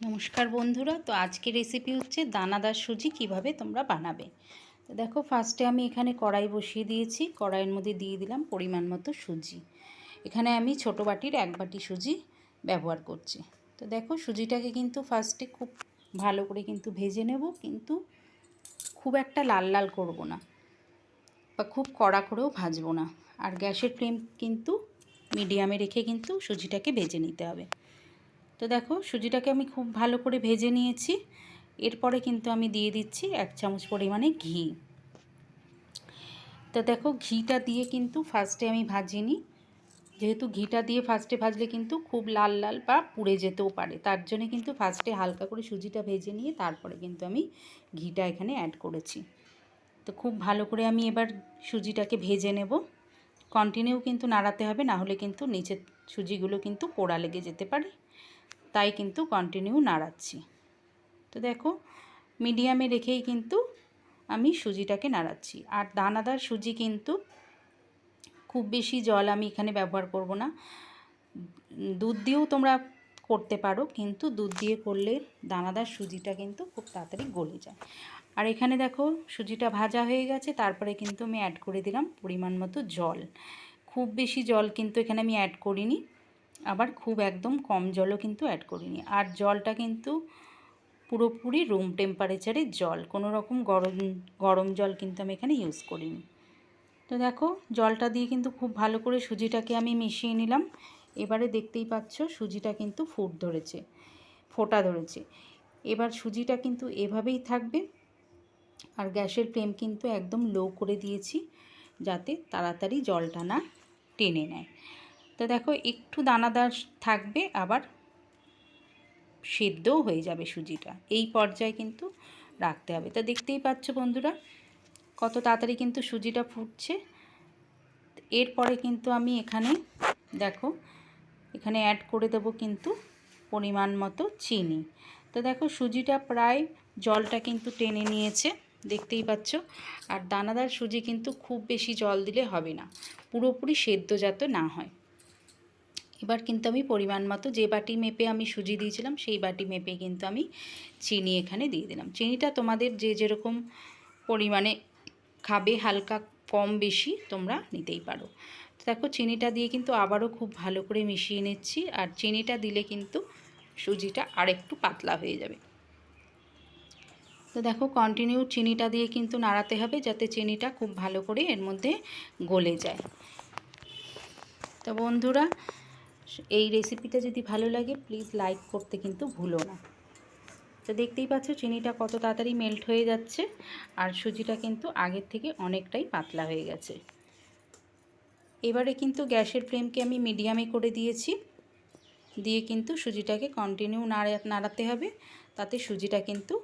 নমস্কার বন্ধুরা, তো আজকের রেসিপি হচ্ছে দানাদার সুজি কীভাবে তোমরা বানাবে। তো দেখো ফার্স্টে আমি এখানে কড়াই বসিয়ে দিয়েছি, কড়াইয়ের মধ্যে দিয়ে দিলাম পরিমাণ মতো সুজি। এখানে আমি ছোট বাটির এক বাটি সুজি ব্যবহার করছি। তো দেখো, সুজিটাকে কিন্তু ফার্স্টে খুব ভালো করে কিন্তু ভেজে নেব, কিন্তু খুব একটা লাল লাল করব না বা খুব কড়া করেও ভাজবো না। আর গ্যাসের ফ্লেম কিন্তু মিডিয়ামে রেখে কিন্তু সুজিটাকে ভেজে নিতে হবে। তো দেখো সুজিটাকে আমি খুব ভালো করে ভেজে নিয়েছি। এরপরে কিন্তু আমি দিয়ে দিচ্ছি এক চামচ পরিমাণে ঘি। তো দেখো ঘিটা দিয়ে কিন্তু ফার্স্টে আমি ভাজিনি। যেহেতু ঘিটা দিয়ে ফার্স্টে ভাজলে কিন্তু খুব লাল লাল বা পুড়ে যেতেও পারে। তার জন্য কিন্তু ফার্স্টে হালকা করে সুজিটা ভেজে নিয়ে তারপরে কিন্তু আমি ঘিটা এখানে অ্যাড করেছি। তো খুব ভালো করে আমি এবার সুজিটাকে ভেজে নেব। কন্টিনিউ কিন্তু নাড়াতে হবে, না হলে কিন্তু নিচের সুজিগুলো কিন্তু পোড়া লেগে যেতে পারে। তাই কিন্তু কন্টিনিউ নাড়াচ্ছি। তো দেখো মিডিয়ামে রেখেই কিন্তু আমি সুজিটাকে নাড়াচ্ছি। আর দানাদার সুজি কিন্তু খুব বেশি জল আমি এখানে ব্যবহার করব না। দুধ দিয়েও তোমরা করতে পারো, কিন্তু দুধ দিয়ে করলে দানাদার সুজিটা কিন্তু খুব তাড়াতাড়ি গলে যায়। আর এখানে দেখো, সুজিটা ভাজা হয়ে গেছে, তারপরে কিন্তু আমি অ্যাড করে দিলাম পরিমাণ মতো জল। খুব বেশি জল কিন্তু এখানে আমি অ্যাড করিনি। আবার খুব একদম কম জলও কিন্তু অ্যাড করিনি। আর জলটা কিন্তু পুরোপুরি রুম টেম্পারেচারের জল। কোনো রকম গরম গরম জল কিন্তু আমি এখানে ইউজ করিনি। তো দেখো, জলটা দিয়ে কিন্তু খুব ভালো করে সুজিটাকে আমি মিশিয়ে নিলাম। এবারে দেখতেই পাচ্ছ, সুজিটা কিন্তু ফুট ধরেছে, ফোটা ধরেছে। এবার সুজিটা কিন্তু এভাবেই থাকবে। আর গ্যাসের ফ্লেম কিন্তু একদম লো করে দিয়েছি, যাতে তাড়াতাড়ি জলটা না টেনে নেয়। তো দেখো একটু দানাদার থাকবে, আবার সেদ্ধও হয়ে যাবে সুজিটা। এই পর্যায়ে কিন্তু রাখতে হবে। তা দেখতেই পাচ্ছ বন্ধুরা, কত তাড়াতাড়ি কিন্তু সুজিটা ফুটছে। এরপরে কিন্তু আমি এখানে দেখো, এখানে অ্যাড করে দেব কিন্তু পরিমাণ মতো চিনি। তো দেখো সুজিটা প্রায় জলটা কিন্তু টেনে নিয়েছে, দেখতেই পাচ্ছ। আর দানাদার সুজি কিন্তু খুব বেশি জল দিলে হবে না, পুরোপুরি সেদ্ধ যাতে না হয়। এবার কিন্তু আমি পরিমাণ মতো যে বাটি মেপে আমি সুজি দিয়েছিলাম, সেই বাটি মেপে কিন্তু আমি চিনি এখানে দিয়ে দিলাম। চিনিটা তোমাদের যে যেরকম পরিমাণে খাবে, হালকা কম বেশি তোমরা নিতেই পারো। দেখো, চিনিটা দিয়ে কিন্তু আবারও খুব ভালো করে মিশিয়ে নিচ্ছি, আর চিনিটা দিলে কিন্তু সুজিটা আরেকটু পাতলা হয়ে যাবে। তো দেখো কন্টিনিউ চিনিটা দিয়ে কিন্তু নাড়াতে হবে যাতে চিনিটা খুব ভালো করে এর মধ্যে গলে যায়। তো বন্ধুরা এই রেসিপিটা যদি ভালো লাগে প্লিজ লাইক করতে কিন্তু ভুলো না। তো দেখতেই পাচ্ছ, চিনিটা কত তাড়াতাড়ি মেল্ট হয়ে যাচ্ছে, আর সুজিটা কিন্তু আগের থেকে অনেকটাই পাতলা হয়ে গেছে। এবারে কিন্তু গ্যাসের ফ্লেমকে আমি মিডিয়ামে করে দিয়েছি। দিয়ে কিন্তু সুজিটাকে কন্টিনিউ নাড়া, নাড়াতে হবে। তাতে সুজিটা কিন্তু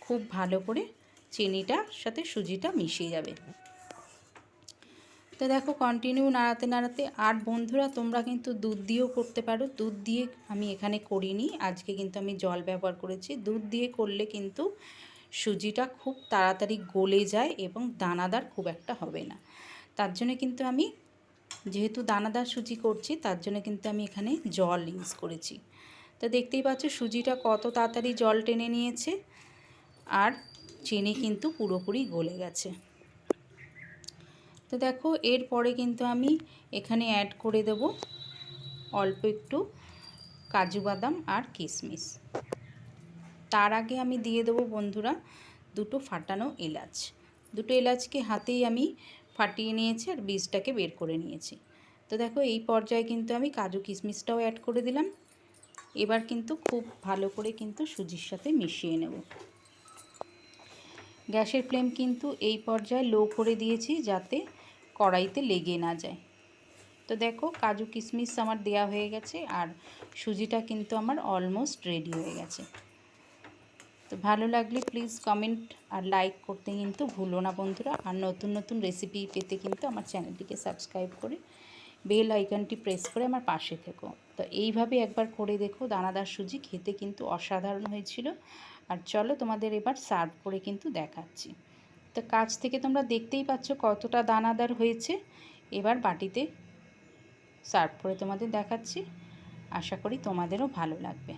খুব ভালো করে চিনিটার সাথে সুজিটা মিশিয়ে যাবে। তো দেখো কন্টিনিউ নাড়াতে নাড়াতে, আর বন্ধুরা, তোমরা কিন্তু দুধ দিয়েও করতে পারো। দুধ দিয়ে আমি এখানে করিনি, আজকে কিন্তু আমি জল ব্যবহার করেছি। দুধ দিয়ে করলে কিন্তু সুজিটা খুব তাড়াতাড়ি গলে যায় এবং দানাদার খুব একটা হবে না। তার জন্য কিন্তু আমি, যেহেতু দানাদার সুজি করছি, তার জন্য কিন্তু আমি এখানে জল ইউজ করেছি। তো দেখতেই পাচ্ছ, সুজিটা কত তাড়াতাড়ি জল টেনে নিয়েছে, আর চিনি কিন্তু পুরোপুরি গলে গেছে। তো দেখো এরপরে কিন্তু আমি এখানে অ্যাড করে দেব অল্প একটু কাজু বাদাম আর কিশমিশ। তার আগে আমি দিয়ে দেবো বন্ধুরা দুটো ফাটানো এলাচ। দুটো এলাচকে হাতেই আমি ফাটিয়ে নিয়েছি আর বীজটাকে বের করে নিয়েছি। তো দেখো, এই পর্যায়ে কিন্তু আমি কাজু কিশমিশটাও অ্যাড করে দিলাম। এবার কিন্তু খুব ভালো করে কিন্তু সুজির সাথে মিশিয়ে নেব। গ্যাসের ফ্লেম কিন্তু এই পর্যায়ে লো করে দিয়েছি যাতে কড়াইতে লেগে না যায়। তো দেখো, কাজু কিশমিশ আমার দেয়া হয়ে গেছে আর সুজিটা কিন্তু আমার অলমোস্ট রেডি হয়ে গেছে। তো ভালো লাগলে প্লিজ কমেন্ট আর লাইক করতে কিন্তু ভুলো না বন্ধুরা। আর নতুন নতুন রেসিপি পেতে কিন্তু আমার চ্যানেলটিকে সাবস্ক্রাইব করে বেল আইকনটি প্রেস করে আমার পাশে থেকো। তো এইভাবে একবার করে দেখো, দানাদার সুজি খেতে কিন্তু অসাধারণ হয়েছিল। আর চলো তোমাদের এবার সার্ভ করে কিন্তু দেখাচ্ছি। তো কাছ থেকে তোমরা দেখতেই পাচ্ছ কতটা দানাদার হয়েছে। এবার বাটিতে সার্ভ করে তোমাদের দেখাচ্ছি। আশা করি তোমাদেরও ভালো লাগবে।